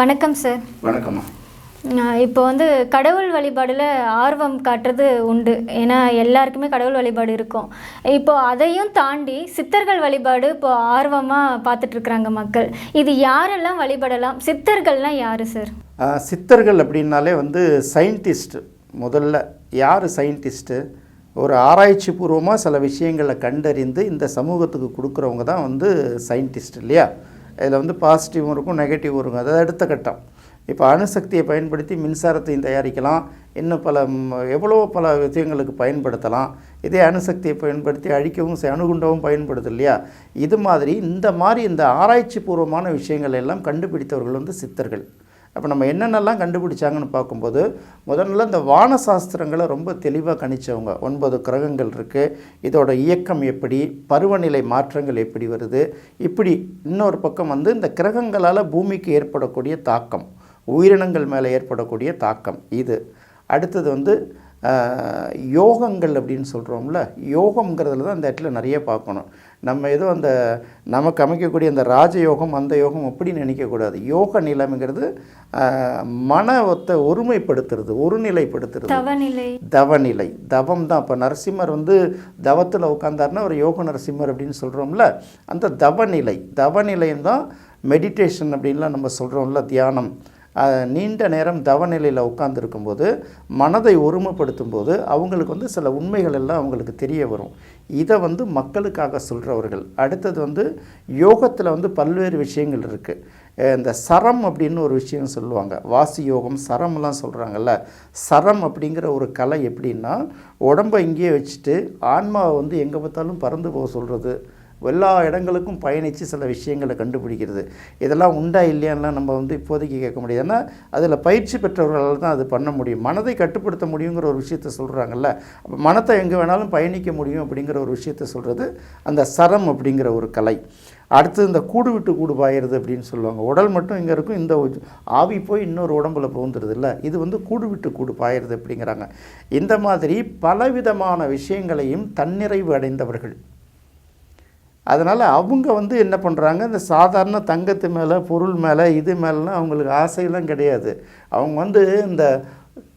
வணக்கம் சார் வணக்கம்மா. இப்போ வந்து கடவுள் வழிபாடில் ஆர்வம் காட்டுறது உண்டு. ஏன்னா எல்லாருக்குமே கடவுள் வழிபாடு இருக்கும். இப்போ அதையும் தாண்டி சித்தர்கள் வழிபாடு இப்போ ஆர்வமாக பார்த்துட்டு இருக்கிறாங்க மக்கள். இது யாரெல்லாம் வழிபடலாம்? சித்தர்கள்லாம் யாரு சார் சித்தர்கள் அப்படின்னாலே வந்து சயின்டிஸ்ட் முதல்ல யார் சயின்டிஸ்ட்டு ஒரு ஆராய்ச்சி பூர்வமாக சில விஷயங்களை கண்டறிந்து இந்த சமூகத்துக்கு கொடுக்குறவங்க தான் வந்து சயின்டிஸ்ட் இல்லையா? இதில் வந்து பாசிட்டிவும் இருக்கும் நெகட்டிவும் இருக்கும். அதாவது அடுத்த கட்டம். இப்போ அணுசக்தியை பயன்படுத்தி மின்சாரத்தையும் தயாரிக்கலாம். இன்னும் பல எவ்வளோ பல விஷயங்களுக்கு பயன்படுத்தலாம். இதே அணுசக்தியை பயன்படுத்தி அழிக்கவும் அணுகுண்டவும் பயன்படுது இல்லையா? இது மாதிரி இந்த மாதிரி இந்த ஆராய்ச்சி பூர்வமான விஷயங்கள் எல்லாம் கண்டுபிடித்தவர்கள் வந்து சித்தர்கள். அப்போ நம்ம என்னென்னலாம் கண்டுபிடிச்சாங்கன்னு பார்க்கும்போது முதல்ல இந்த வான சாஸ்திரங்களை ரொம்ப தெளிவாக கணிச்சவங்க. ஒன்பது கிரகங்கள் இருக்குது இதோட இயக்கம் எப்படி? பருவநிலை மாற்றங்கள் எப்படி வருது? இப்படி இன்னொரு பக்கம் வந்து இந்த கிரகங்களால் பூமிக்கு ஏற்படக்கூடிய தாக்கம் உயிரினங்கள் மேலே ஏற்படக்கூடிய தாக்கம் இது. அடுத்தது வந்து யோகங்கள் அப்படின்னு சொல்கிறோம்ல யோகங்கிறதுல தான் இந்த இடத்துல நிறைய பார்க்கணும். நம்ம ஏதோ அந்த நமக்கு அமைக்கக்கூடிய அந்த ராஜயோகம் அந்த யோகம் அப்படி நினைக்கக்கூடாது. யோக நிலைமைங்கிறது மனத்தை ஒருமைப்படுத்துறது ஒருநிலைப்படுத்துறது. தவநிலை. தவநிலை. தவம் தான் இப்போ நரசிம்மர் வந்து தவத்தில் உட்காந்தாருன்னா ஒரு யோக நரசிம்மர் அப்படின்னு சொல்கிறோம்ல அந்த தவநிலை. தவநிலையும் தான் மெடிடேஷன் அப்படின்லாம் நம்ம சொல்கிறோம்ல தியானம். நீண்ட நேரம் தவநிலையில் உட்காந்துருக்கும்போது மனதை ஒருமைப்படுத்தும் போது அவங்களுக்கு வந்து சில உண்மைகள் எல்லாம் அவங்களுக்கு தெரிய வரும். இதை வந்து மக்களுக்காக சொல்கிறவர்கள் அடுத்தது வந்து யோகத்தில் வந்து பல்வேறு விஷயங்கள் இருக்குது இந்த சரம் அப்படின்னு ஒரு விஷயம் சொல்லுவாங்க. வாசி யோகம் சரம்லாம் சொல்கிறாங்கல்ல சரம் அப்படிங்கிற ஒரு கலை எப்படின்னா உடம்பை இங்கேயே வச்சுட்டு ஆன்மாவை வந்து எங்கே பார்த்தாலும் பறந்து போக சொல்கிறது எல்லா இடங்களுக்கும் பயணித்து சில விஷயங்களை கண்டுபிடிக்கிறது. இதெல்லாம் உண்டா இல்லையான்லாம் நம்ம வந்து இப்போதைக்கு கேட்க முடியாது. ஏன்னா அதில் பயிற்சி பெற்றவர்களால் தான் அது பண்ண முடியும். மனதை கட்டுப்படுத்த முடியுங்கிற ஒரு விஷயத்த சொல்கிறாங்கல்ல அப்போ மனத்தை எங்கே வேணாலும் பயணிக்க முடியும் அப்படிங்கிற ஒரு விஷயத்த சொல்கிறது அந்த சரம் அப்படிங்கிற ஒரு கலை. அடுத்து இந்த கூடு விட்டு கூடு பாயிறது அப்படின்னு சொல்லுவாங்க. உடல் மட்டும் இங்கே இருக்கும். இந்த ஆவி போய் இன்னொரு உடம்புல புகுந்துருது இல்லை. இது வந்து கூடு விட்டு கூடு பாயிறது அப்படிங்கிறாங்க. இந்த மாதிரி பலவிதமான விஷயங்களையும் தன்னிறைவு அடைந்தவர்கள் அதனால் அவங்க வந்து என்ன பண்ணுறாங்க இந்த சாதாரண தங்கத்து மேலே பொருள் மேலே இது மேலாம் அவங்களுக்கு ஆசையெல்லாம் கிடையாது. அவங்க வந்து இந்த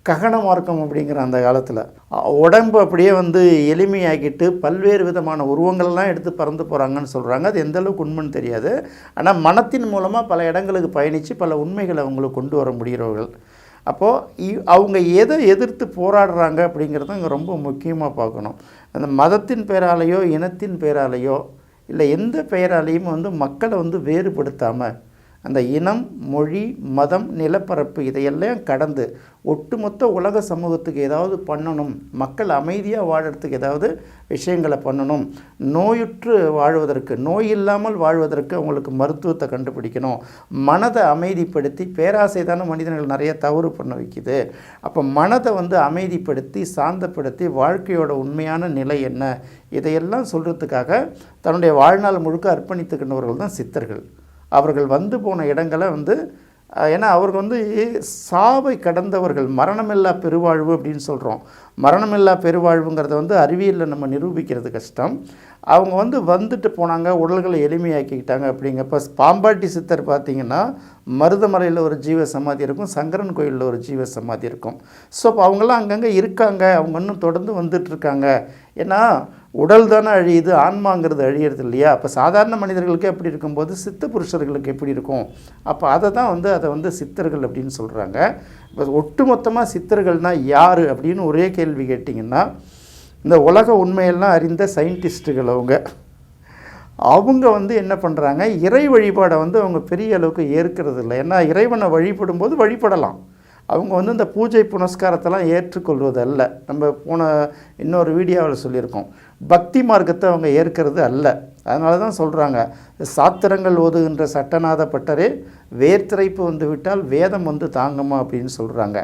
ககன மார்க்கம் அப்படிங்கிற அந்த காலத்தில் உடம்பு அப்படியே வந்து எளிமையாக்கிட்டு பல்வேறு விதமான உருவங்கள்லாம் எடுத்து பறந்து போகிறாங்கன்னு சொல்கிறாங்க அது எந்த அளவுக்கு உண்மைன்னு தெரியாது. ஆனால் மனத்தின் மூலமாக பல இடங்களுக்கு பயணித்து பல உண்மைகளை அவங்களுக்கு கொண்டு வர முடிகிறவர்கள். அப்போது அவங்க எதை எதிர்த்து போராடுறாங்க அப்படிங்கிறத இங்கே ரொம்ப முக்கியமாக பார்க்கணும். அந்த மதத்தின் பேராலேயோ இனத்தின் பேராலேயோ இல்லை எந்த பெயராலையும் வந்து மக்களை வந்து வேறுபடுத்தாமல் அந்த இனம் மொழி மதம் நிலப்பரப்பு இதையெல்லாம் கடந்து ஒட்டுமொத்த உலக சமூகத்துக்கு ஏதாவது பண்ணணும் மக்கள் அமைதியாக வாழறதுக்கு ஏதாவது விஷயங்களை பண்ணணும் நோயுற்று வாழ்வதற்கு நோய் இல்லாமல் வாழ்வதற்கு அவங்களுக்கு மருத்துவத்தை கண்டுபிடிக்கணும் மனதை அமைதிப்படுத்தி பேராசை தானே மனிதர்கள் நிறைய தவறு பண்ண வைக்குது. அப்போ மனதை வந்து அமைதிப்படுத்தி சாந்தப்படுத்தி வாழ்க்கையோட உண்மையான நிலை என்ன? இதையெல்லாம் சொல்கிறதுக்காக தன்னுடைய வாழ்நாள் முழுக்க அர்ப்பணித்துக்கின்றவர்கள் தான் சித்தர்கள். அவர்கள் வந்து போன இடங்களை வந்து ஏன்னா அவர்கள் வந்து சாவை கடந்தவர்கள் மரணமில்லா பெருவாழ்வு அப்படின்னு சொல்கிறோம் மரணமில்லா பெருவாழ்வுங்கிறத வந்து அறிவியலில் நம்ம நிரூபிக்கிறது கஷ்டம். அவங்க வந்து வந்துட்டு போனாங்க உடல்களை எளிமையாக்கிக்கிட்டாங்க அப்படிங்கப்ப பாம்பாட்டி சித்தர் பார்த்தீங்கன்னா மருதமலையில் ஒரு ஜீவ சமாதி இருக்கும் சங்கரன் கோயிலில் ஒரு ஜீவ சமாதி இருக்கும். ஸோ அப்போ அவங்களாம் அங்கங்கே இருக்காங்க அவங்க இன்னும் தொடர்ந்து வந்துட்டுருக்காங்க ஏன்னா உடல் தானே அழியுது ஆன்மாங்கிறது அழியிறது இல்லையா? அப்போ சாதாரண மனிதர்களுக்கு எப்படி இருக்கும்போது சித்த புருஷர்களுக்கு எப்படி இருக்கும்? அப்போ அதை தான் வந்து அதை வந்து சித்தர்கள் அப்படின்னு சொல்கிறாங்க இப்போ ஒட்டுமொத்தமாக சித்தர்கள்னால் யார் அப்படின்னு ஒரே கேள்வி கேட்டிங்கன்னா இந்த உலக உண்மையெல்லாம் அறிந்த சயின்டிஸ்ட்டுகள் அவங்க. அவங்க வந்து என்ன பண்ணுறாங்க இறை வழிபாடை வந்து அவங்க பெரிய அளவுக்கு ஏற்கிறது இல்லை. ஏன்னா இறைவனை வழிபடும்போது வழிபடலாம். அவங்க வந்து இந்த பூஜை புனஸ்காரத்தெல்லாம் ஏற்றுக்கொள்வது அல்ல நம்ம போன இன்னொரு வீடியோவில் சொல்லியிருக்கோம். பக்தி மார்க்கத்தை அவங்க ஏற்கிறது அல்ல. அதனால தான் சொல்கிறாங்க சாத்திரங்கள் ஓதுகின்ற சட்டநாத பட்டரே வேர்த்திரைப்பு வந்து விட்டால் வேதம் வந்து தாங்குமா அப்படின்னு சொல்கிறாங்க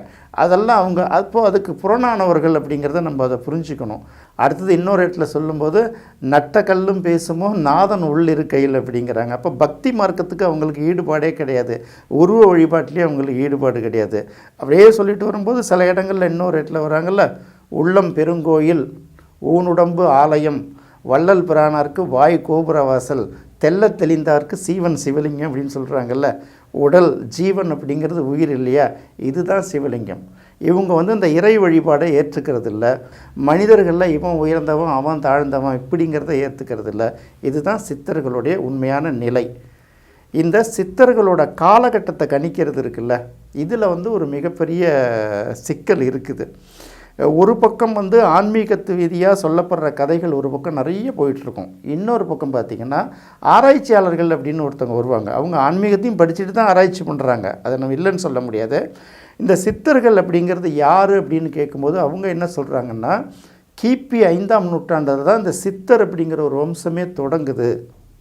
அதெல்லாம் அவங்க அப்போது அதுக்கு புறணானவர்கள் அப்படிங்கிறத நம்ம அதை புரிஞ்சுக்கணும். அடுத்தது இன்னொரு இடத்துல சொல்லும்போது நட்ட கல்லும் பேசுமோ நாதன் உள்ளிருக்கையில் அப்படிங்கிறாங்க. அப்போ பக்தி மார்க்கத்துக்கு அவங்களுக்கு ஈடுபாடே கிடையாது. உருவ வழிபாட்டிலேயே அவங்களுக்கு ஈடுபாடு கிடையாது. அப்படியே சொல்லிட்டு வரும்போது சில இடங்களில் இன்னொரு இடத்துல வராங்கல்ல உள்ளம் பெருங்கோயில் ஊனுடம்பு ஆலயம். வள்ளல் பிரானார்க்கு வாய் கோபுரவாசல் தெல்ல தெளிந்தார்க்கு சீவன் சிவலிங்கம் அப்படின்னு சொல்கிறாங்கல்ல உடல் ஜீவன் அப்படிங்கிறது உயிர் இல்லையா? இதுதான் சிவலிங்கம். இவங்க வந்து இந்த இறை வழிபாடை ஏற்றுக்கிறது இல்லை மனிதர்களில் இவன் உயர்ந்தவன் அவன் தாழ்ந்தவன் இப்படிங்கிறத ஏற்றுக்கிறது இல்லை இதுதான் சித்தர்களுடைய உண்மையான நிலை. இந்த சித்தர்களோட காலகட்டத்தை கணிக்கிறது இருக்குல்ல. இதில் வந்து ஒரு மிகப்பெரிய சிக்கல் இருக்குது. ஒரு பக்கம் வந்து ஆன்மீகத்து ரீதியாக சொல்லப்படுற கதைகள் ஒரு பக்கம் நிறைய போயிட்டுருக்கும். இன்னொரு பக்கம் பார்த்திங்கன்னா ஆராய்ச்சியாளர்கள் அப்படின்னு ஒருத்தவங்க வருவாங்க. அவங்க ஆன்மீகத்தையும் படிச்சுட்டு தான் ஆராய்ச்சி பண்ணுறாங்க அதை நம்ம இல்லைன்னு சொல்ல முடியாது. இந்த சித்தர்கள் அப்படிங்கிறது யார் அப்படின்னு கேட்கும்போது அவங்க என்ன சொல்கிறாங்கன்னா கிபி ஐந்தாம் நூற்றாண்டில் தான் இந்த சித்தர் அப்படிங்கிற ஒரு வம்சமே தொடங்குது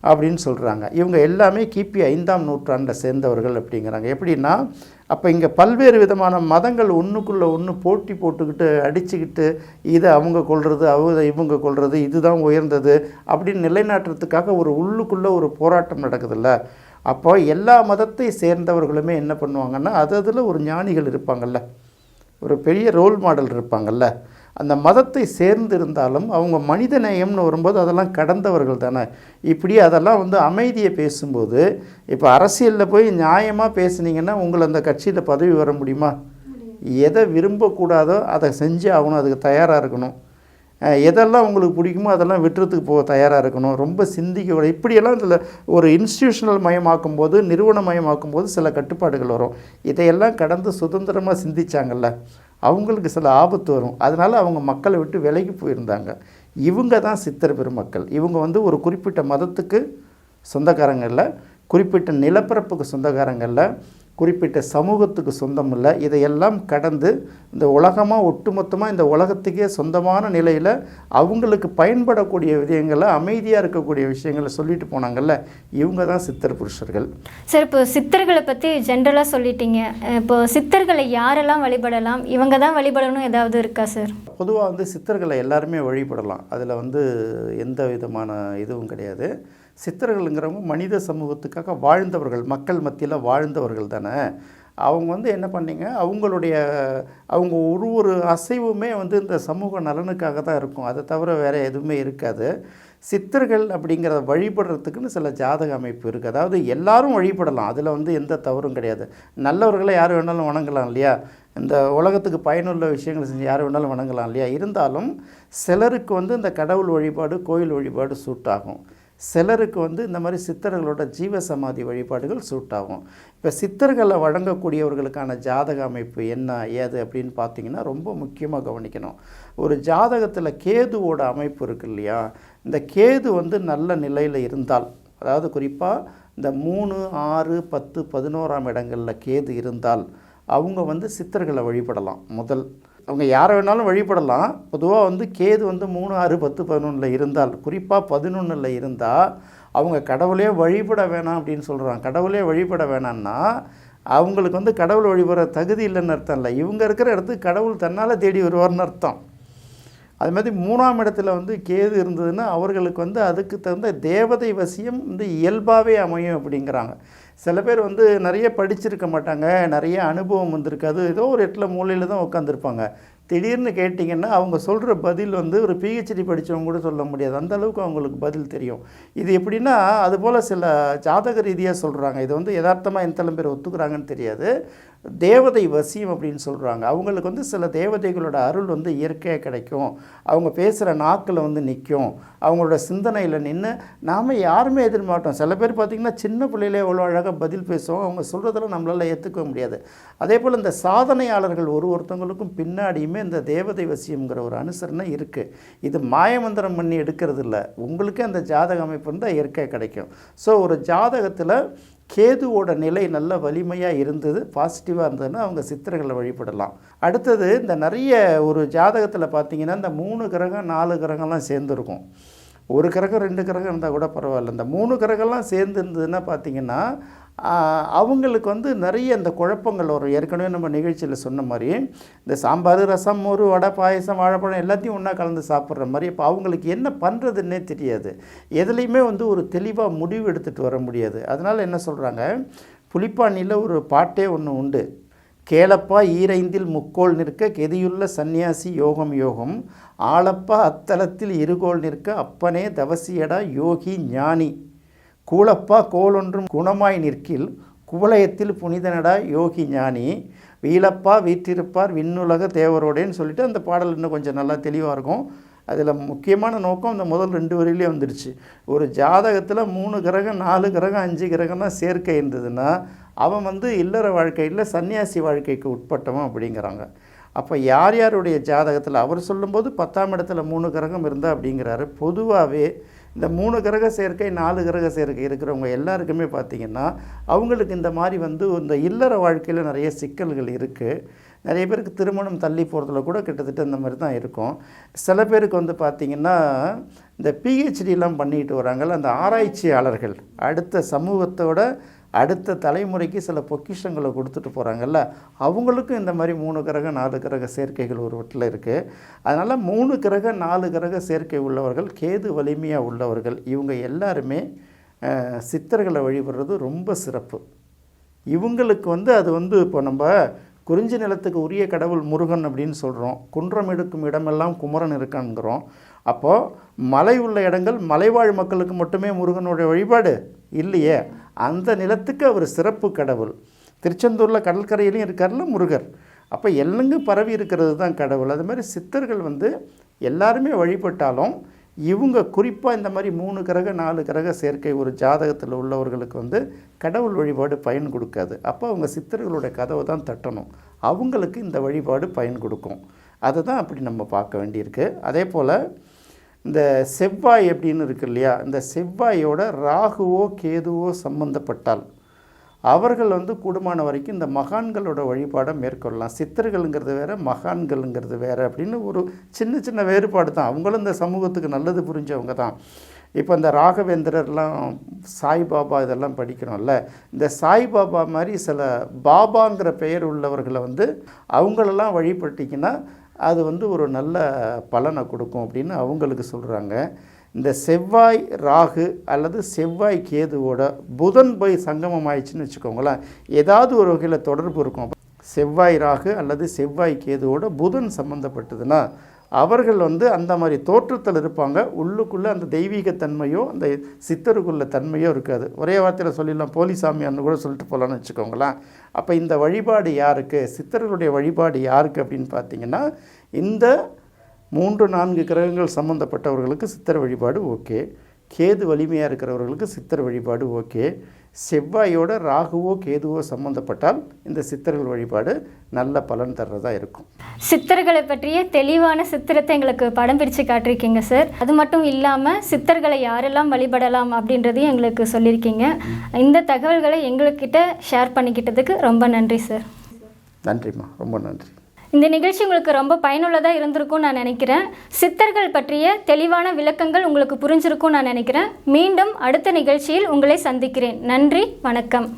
அப்படின்னு சொல்கிறாங்க இவங்க எல்லாமே கிபி ஐந்தாம் நூற்றாண்டை சேர்ந்தவர்கள் அப்படிங்கிறாங்க. எப்படின்னா அப்போ இங்கே பல்வேறு விதமான மதங்கள் ஒன்றுக்குள்ளே ஒன்று போட்டி போட்டுக்கிட்டு அடிச்சுக்கிட்டு இதை அவங்க கொள்வது அவங்க இவங்க கொள்வது இதுதான் உயர்ந்தது அப்படின்னு நிலைநாட்டுறதுக்காக ஒரு உள்ளுக்குள்ளே ஒரு போராட்டம் நடக்குதுல்ல. அப்போ எல்லா மதத்தை சேர்ந்தவர்களுமே என்ன பண்ணுவாங்கன்னா அது அதில் ஒரு ஞானிகள் இருப்பாங்கல்ல. ஒரு பெரிய ரோல் மாடல் இருப்பாங்கல்ல. அந்த மதத்தை சேர்ந்து இருந்தாலும் அவங்க மனித நேயம்னு வரும்போது அதெல்லாம் கடந்தவர்கள் தானே. இப்படி அதெல்லாம் வந்து அமைதியை பேசும்போது இப்போ அரசியலில் போய் நியாயமாக பேசுனீங்கன்னா உங்களை அந்த கட்சியில் பதவி வர முடியுமா? எதை விரும்பக்கூடாதோ அதை செஞ்சு ஆகணும் அதுக்கு தயாராக இருக்கணும். எதெல்லாம் உங்களுக்கு பிடிக்குமோ அதெல்லாம் விட்டுறதுக்கு போக தயாராக இருக்கணும். ரொம்ப சிந்திக்க இப்படியெல்லாம் இதில் ஒரு இன்ஸ்டியூஷனல் மயமாக்கும் போது நிறுவன மயமாக்கும் போது சில கட்டுப்பாடுகள் வரும். இதையெல்லாம் கடந்து சுதந்திரமாக சிந்திச்சாங்கல்ல. அவங்களுக்கு சில ஆபத்து வரும். அதனால் அவங்க மக்களை விட்டு விலகி போயிருந்தாங்க. இவங்க தான் சித்தர் பெருமக்கள். இவங்க வந்து ஒரு குறிப்பிட்ட மதத்துக்கு சொந்தக்காரங்களில் குறிப்பிட்ட நிலப்பரப்புக்கு சொந்தக்காரங்களில் குறிப்பிட்ட சமூகத்துக்கு சொந்தம் இல்லை இதையெல்லாம் கடந்து இந்த உலகமாக ஒட்டுமொத்தமாக இந்த உலகத்துக்கே சொந்தமான நிலையில் அவங்களுக்கு பயன்படக்கூடிய விஷயங்களை அமைதியாக இருக்கக்கூடிய விஷயங்களை சொல்லிட்டு போனாங்கல்ல. இவங்க தான் சித்தர் புருஷர்கள். சார் இப்போ சித்தர்களை பற்றி ஜென்ரலாக சொல்லிட்டீங்க. இப்போ சித்தர்களை யாரெல்லாம் வழிபடலாம்? இவங்க தான் வழிபடணும் ஏதாவது இருக்கா சார்? பொதுவாக வந்து சித்தர்களை எல்லாருமே வழிபடலாம். அதில் வந்து எந்த விதமான இதுவும் கிடையாது. சித்தர்கள்ங்கிறவங்க மனித சமூகத்துக்காக வாழ்ந்தவர்கள் மக்கள் மத்தியில் வாழ்ந்தவர்கள் தானே. அவங்க வந்து என்ன பண்ணீங்க? அவங்களுடைய அவங்க ஒரு ஒரு அசைவுமே வந்து இந்த சமூக நலனுக்காக தான் இருக்கும். அதை தவிர வேறு எதுவுமே இருக்காது. சித்தர்கள் அப்படிங்கிறத வழிபடுறதுக்குன்னு சில ஜாதக அமைப்பு இருக்குது அதாவது எல்லாரும் வழிபடலாம். அதில் வந்து எந்த தவறும் கிடையாது. நல்லவர்களை யார் வேணாலும் வணங்கலாம் இல்லையா? இந்த உலகத்துக்கு பயனுள்ள விஷயங்களை செஞ்சு யார் வேணாலும் வணங்கலாம் இல்லையா? இருந்தாலும் சிலருக்கு வந்து இந்த கடவுள் வழிபாடு கோயில் வழிபாடு சூட் ஆகும். சிலருக்கு வந்து இந்த மாதிரி சித்தர்களோட ஜீவ சமாதி வழிபாடுகள் சூட் ஆகும். இப்போ சித்தர்களை வழங்கக்கூடியவர்களுக்கான ஜாதக அமைப்பு என்ன ஏது அப்படின்னு பார்த்தீங்கன்னா ரொம்ப முக்கியமாக கவனிக்கணும். ஒரு ஜாதகத்தில் கேதுவோட அமைப்பு இருக்கு இல்லையா? இந்த கேது வந்து நல்ல நிலையில் இருந்தால் அதாவது குறிப்பாக இந்த மூணு ஆறு பத்து பதினோராம் இடங்களில் கேது இருந்தால் அவங்க வந்து சித்தர்களை வழிபடலாம் முதல். அவங்க யாரை வேணாலும் வழிபடலாம். பொதுவாக வந்து கேது வந்து மூணு ஆறு பத்து பதினொன்றில் இருந்தால் குறிப்பாக பதினொன்றில் இருந்தால் அவங்க கடவுளே வழிபட வேணாம் அப்படின்னு சொல்கிறாங்க கடவுளே வழிபட வேணாம்னா அவங்களுக்கு வந்து கடவுள் வழிபடுற தகுதி இல்லைன்னு அர்த்தம் இல்லை. இவங்க இருக்கிற இடத்துக்கு கடவுள் தன்னால் தேடி வருவார்னு அர்த்தம். அது மாதிரி மூணாம் இடத்துல வந்து கேது இருந்ததுன்னா அவர்களுக்கு வந்து அதுக்கு தகுந்த தேவதை வசியம் வந்து இயல்பாகவே அமையும் அப்படிங்கிறாங்க. சில பேர் வந்து நிறைய படிச்சிருக்க மாட்டாங்க நிறைய அனுபவம் வந்திருக்காது ஏதோ ஒரு இடத்துல மூலையில் தான் உட்காந்துருப்பாங்க திடீர்னு கேட்டிங்கன்னா அவங்க சொல்கிற பதில் வந்து ஒரு பிஹெச்டி படித்தவங்க கூட சொல்ல முடியாது. அந்த அளவுக்கு அவங்களுக்கு பதில் தெரியும். இது எப்படின்னா அதுபோல் சில ஜாதக ரீதியாக சொல்கிறாங்க இது வந்து யதார்த்தமாக எந்த பேர் ஒத்துக்கிறாங்கன்னு தெரியாது. தேவதை வசியம் அப்படின்னு சொல்கிறாங்க அவங்களுக்கு வந்து சில தேவதைகளோட அருள் வந்து இயற்கையாக கிடைக்கும். அவங்க பேசுகிற நாக்கில் வந்து நிற்கும் அவங்களோட சிந்தனையில் நின்று நாம் யாருமே எதிர்மாட்டோம். சில பேர் பார்த்திங்கன்னா சின்ன பிள்ளையிலே எவ்வளோ அழகாக பதில் பேசுவோம். அவங்க சொல்கிறதெல்லாம் நம்மளால் ஏற்றுக்க முடியாது. அதே போல் இந்த சாதனையாளர்கள் ஒரு ஒருத்தவங்களுக்கும் பின்னாடியுமே இந்த தேவதை வசியம்ங்கிற ஒரு அனுசரணை இருக்குது இது மாயமந்திரம் பண்ணி எடுக்கிறது இல்லை உங்களுக்கே அந்த ஜாதக அமைப்பு இருந்தால் இயற்கையாக கிடைக்கும். ஸோ ஒரு ஜாதகத்தில் கேதுவோட நிலை நல்ல வலிமையாக இருந்தது பாசிட்டிவாக இருந்ததுன்னா அவங்க சித்திரங்களை வழிபடலாம். அடுத்தது இந்த நிறைய ஒரு ஜாதகத்தில் பார்த்தீங்கன்னா இந்த மூணு கிரகம் நாலு கிரகம்லாம் சேர்ந்துருக்கும். ஒரு கிரகம் ரெண்டு கிரகம் இருந்தால் கூட பரவாயில்ல. இந்த மூணு கிரகம்லாம் சேர்ந்து இருந்ததுன்னா பார்த்தீங்கன்னா அவங்களுக்கு வந்து நிறைய இந்த குழப்பங்கள் வரும். ஏற்கனவே நம்ம நிகழ்ச்சியில் சொன்ன மாதிரி இந்த சாம்பார் ரசம் மோர் வடை பாயசம் வாழைப்பழம் எல்லாத்தையும் ஒன்றா கலந்து சாப்பிட்ற மாதிரி இப்போ அவங்களுக்கு என்ன பண்ணுறதுன்னே தெரியாது. எதுலேயுமே வந்து ஒரு தெளிவாக முடிவு எடுத்துகிட்டு வர முடியாது. அதனால் என்ன சொல்கிறாங்க புலிப்பாணியில் ஒரு பாட்டே ஒன்று உண்டு. கேளப்பா ஈரைந்தில் முக்கோள் நிற்க கெதியுள்ள சந்நியாசி யோகம் யோகம். ஆளப்பா அத்தலத்தில் இருகோள் நிற்க அப்பனே தவசியடா யோகி ஞானி. கூலப்பா கோலொன்றும் குணமாய் நிற்கில் குவலயத்தில் புனிதனடா யோகி ஞானி. வீலப்பா வீற்றிருப்பார் விண்ணுலக தேவரோடேன்னு சொல்லிட்டு அந்த பாடல் இன்னும் கொஞ்சம் நல்லா தெளிவாக இருக்கும். அதில் முக்கியமான நோக்கம் அந்த முதல் ரெண்டு வரையிலே வந்துடுச்சு ஒரு ஜாதகத்தில் மூணு கிரகம் நாலு கிரகம் அஞ்சு கிரகம்னா சேர்க்கை இருந்ததுன்னா அவன் வந்து இல்லற வாழ்க்கையில் சன்னியாசி வாழ்க்கைக்கு உட்பட்டவன் அப்படிங்கிறாங்க. அப்போ யார் யாருடைய ஜாதகத்தில்? அவர் சொல்லும்போது பத்தாம் இடத்துல மூணு கிரகம் இருந்தா அப்படிங்கிறாரு. பொதுவாகவே இந்த மூணு கிரக சேர்க்கை நாலு கிரக சேர்க்கை இருக்கிறவங்க எல்லாருக்குமே பார்த்திங்கன்னா அவங்களுக்கு இந்த மாதிரி வந்து இந்த இல்லற வாழ்க்கையில் நிறைய சிக்கல்கள் இருக்குது நிறைய பேருக்கு திருமணம் தள்ளி போகிறதுல கூட கிட்டத்தட்ட இந்த மாதிரி தான் இருக்கும். சில பேருக்கு வந்து பார்த்திங்கன்னா இந்த பிஹெச்டிலாம் பண்ணிட்டு வராங்கள்ல அந்த ஆராய்ச்சியாளர்கள் அடுத்த சமூகத்தோட அடுத்த தலைமுறைக்கு சில பொக்கிஷங்களை கொடுத்துட்டு போகிறாங்கல்ல அவங்களுக்கும் இந்த மாதிரி மூணு கிரக நாலு கிரக சேர்க்கைகள் ஒரு வட்டில் இருக்குது அதனால் மூணு கிரக நாலு கிரக சேர்க்கை உள்ளவர்கள் கேது வலிமையாக உள்ளவர்கள் இவங்க எல்லாருமே சித்தர்களை வழிபடுறது ரொம்ப சிறப்பு. இவங்களுக்கு வந்து அது வந்து இப்போ நம்ம குறிஞ்சி நிலத்துக்கு உரிய கடவுள் முருகன் அப்படின்னு சொல்கிறோம் குன்றம் எடுக்கும் இடமெல்லாம் குமரன் இருக்கான்ங்கிறோம். அப்போது மலை உள்ள இடங்கள் மலைவாழ் மக்களுக்கு மட்டுமே முருகனுடைய வழிபாடு இல்லையே? அந்த நிலத்துக்கு அவர் சிறப்பு கடவுள். திருச்செந்தூரில் கடற்கரையிலையும் இருக்கார்ல முருகர். அப்போ எல்லங்கும் பரவி இருக்கிறது தான் கடவுள். அது மாதிரி சித்தர்கள் வந்து எல்லாருமே வழிபட்டாலும் இவங்க குறிப்பாக இந்த மாதிரி மூணு கிரக நாலு கிரக சேர்க்கை ஒரு ஜாதகத்தில் உள்ளவர்களுக்கு வந்து கடவுள் வழிபாடு பயன் கொடுக்காது. அப்போ அவங்க சித்தர்களுடைய கதவை தான் தட்டணும். அவங்களுக்கு இந்த வழிபாடு பயன் கொடுக்கும். அதை தான் அப்படி நம்ம பார்க்க வேண்டியிருக்கு. அதே போல் இந்த செவ்வாய் அப்படின்னு இருக்கு இல்லையா? இந்த செவ்வாயோட ராகுவோ கேதுவோ சம்பந்தப்பட்டால் அவர்கள் வந்து கூடுமான வரைக்கும் இந்த மகான்களோட வழிபாடை மேற்கொள்ளலாம். சித்தர்களுங்கிறது வேறு மகான்களுங்கிறது வேறு அப்படின்னு ஒரு சின்ன சின்ன வேறுபாடு தான். அவங்களும் இந்த சமூகத்துக்கு நல்லது புரிஞ்சவங்க தான். இப்போ இந்த ராகவேந்திரர்லாம் சாய்பாபா இதெல்லாம் படிக்கிறோம்ல இந்த சாய்பாபா மாதிரி சில பாபாங்கிற பெயர் உள்ளவர்களை வந்து அவங்களெல்லாம் வழிபட்டிங்கன்னா அது வந்து ஒரு நல்ல பலனை கொடுக்கும் அப்படின்னு அவங்களுக்கு சொல்கிறாங்க இந்த செவ்வாய் ராகு அல்லது செவ்வாய் கேதுவோட புதன் போய் சங்கமம் ஆயிடுச்சுன்னு வச்சுக்கோங்களேன். ஏதாவது ஒரு வகையில் தொடர்பு இருக்கும். செவ்வாய் ராகு அல்லது செவ்வாய் கேதுவோட புதன் சம்மந்தப்பட்டதுன்னா அவர்கள் வந்து அந்த மாதிரி தோற்றத்தில் இருப்பாங்க. உள்ளுக்குள்ளே அந்த தெய்வீகத்தன்மையோ அந்த சித்தருக்குள்ள தன்மையோ இருக்காது. ஒரே வார்த்தையில் சொல்லிடலாம். போலிசாமியார்னு கூட சொல்லிட்டு போகலான்னு வச்சுக்கோங்களேன். அப்போ இந்த வழிபாடு யாருக்கு சித்தர்களுடைய வழிபாடு யாருக்கு அப்படின்னு பார்த்தீங்கன்னா இந்த மூன்று நான்கு கிரகங்கள் சம்மந்தப்பட்டவர்களுக்கு சித்தர் வழிபாடு ஓகே. கேது வலிமையாக இருக்கிறவர்களுக்கு சித்தர் வழிபாடு ஓகே. செவ்வாயோட ராகுவோ கேதுவோ சம்மந்தப்பட்டால் இந்த சித்தர்கள் வழிபாடு நல்ல பலன் தர்றதா இருக்கும். சித்தர்களை பற்றிய தெளிவான சித்திரத்தை எங்களுக்கு படம் பிடிச்சு காட்டிருக்கீங்க சார். அது மட்டும் இல்லாமல் சித்தர்களை யாரெல்லாம் வழிபடலாம் அப்படின்றதையும் எங்களுக்கு சொல்லியிருக்கீங்க இந்த தகவல்களை எங்கள்கிட்ட ஷேர் பண்ணிக்கிட்டதுக்கு ரொம்ப நன்றி சார். நன்றிம்மா. ரொம்ப நன்றி. இந்த நிகழ்ச்சி உங்களுக்கு ரொம்ப பயனுள்ளதாக இருந்திருக்கும்னு நான் நினைக்கிறேன். சித்தர்கள் பற்றிய தெளிவான விளக்கங்கள் உங்களுக்கு புரிஞ்சிருக்கும்னு நான் நினைக்கிறேன். மீண்டும் அடுத்த நிகழ்ச்சியில் உங்களை சந்திக்கிறேன். நன்றி வணக்கம்.